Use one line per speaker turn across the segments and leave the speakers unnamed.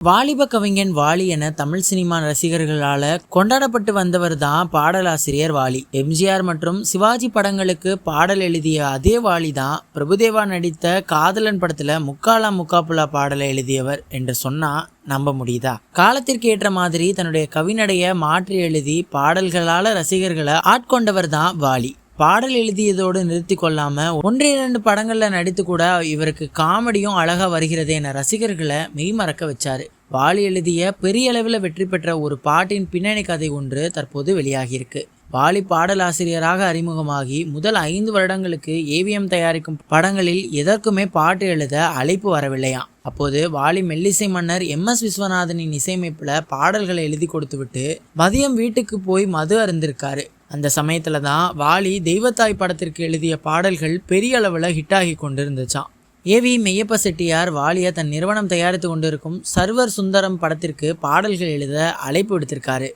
வாலிப கவிஞன் வாலி என தமிழ் சினிமா ரசிகர்களால கொண்டாடப்பட்டு வந்தவர் தான் பாடலாசிரியர் வாலி. எம்ஜிஆர் மற்றும் சிவாஜி படங்களுக்கு பாடல் எழுதிய அதே வாலி தான் பிரபுதேவா நடித்த காதலன் படத்துல முக்காலா முக்காப்புலா பாடலை எழுதியவர் என்று சொன்னா நம்ப முடியுதா? காலத்திற்கு ஏற்ற மாதிரி தன்னுடைய கவிநடைய மாற்றி எழுதி பாடல்களால ரசிகர்களை ஆட்கொண்டவர் தான் வாலி. பாடல் எழுதியதோடு நிறுத்தி கொள்ளாமல் ஒன்று இரண்டு படங்களில் நடித்து கூட இவருக்கு காமெடியும் அழகாக வருகிறது என ரசிகர்களை மெய்மறக்க வச்சார். வாலி எழுதிய பெரிய அளவில் வெற்றி பெற்ற ஒரு பாட்டின் பின்னணி கதை ஒன்று தற்போது வெளியாகியிருக்கு. வாலி பாடலாசிரியராக அறிமுகமாகி முதல் ஐந்து வருடங்களுக்கு ஏவிஎம் தயாரிக்கும் படங்களில் எதற்குமே பாட்டு எழுத அழைப்பு வரவில்லையாம். அப்போது வாலி மெல்லிசை மன்னர் எம் எஸ் விஸ்வநாதனின் இசையமைப்பில் பாடல்களை எழுதி கொடுத்துவிட்டு மதியம் வீட்டுக்கு போய் மது அருந்திருக்காரு. அந்த சமயத்தில் தான் வாலி தெய்வத்தாய் படத்திற்கு எழுதிய பாடல்கள் பெரிய அளவில் ஹிட்டாகி கொண்டிருந்துச்சான் ஏவி மெய்யப்ப செட்டியார் வாலியை தன் நிறுவனம் தயாரித்து கொண்டிருக்கும் சர்வர் சுந்தரம் படத்திற்கு பாடல்கள் எழுத அழைப்பு விடுத்திருக்காரு.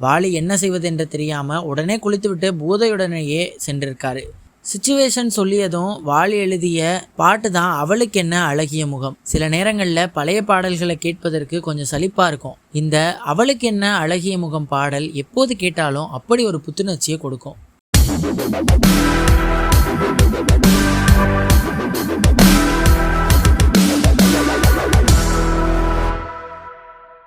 வாலி என்ன செய்வது என்று தெரியாமல் உடனே குளித்துவிட்டு பூதையுடனேயே சென்றிருக்காரு. சுச்சுவேஷன் சொல்லியதும் வாலி எழுதிய பாட்டு தான் அவளுக்கு என்ன அழகிய முகம். சில நேரங்களில் பழைய பாடல்களை கேட்பதற்கு கொஞ்சம் சலிப்பாக இருக்கும். இந்த அவளுக்கு என்ன அழகிய முகம் பாடல் எப்போது கேட்டாலும் அப்படி ஒரு புத்துணர்ச்சியை கொடுக்கும்.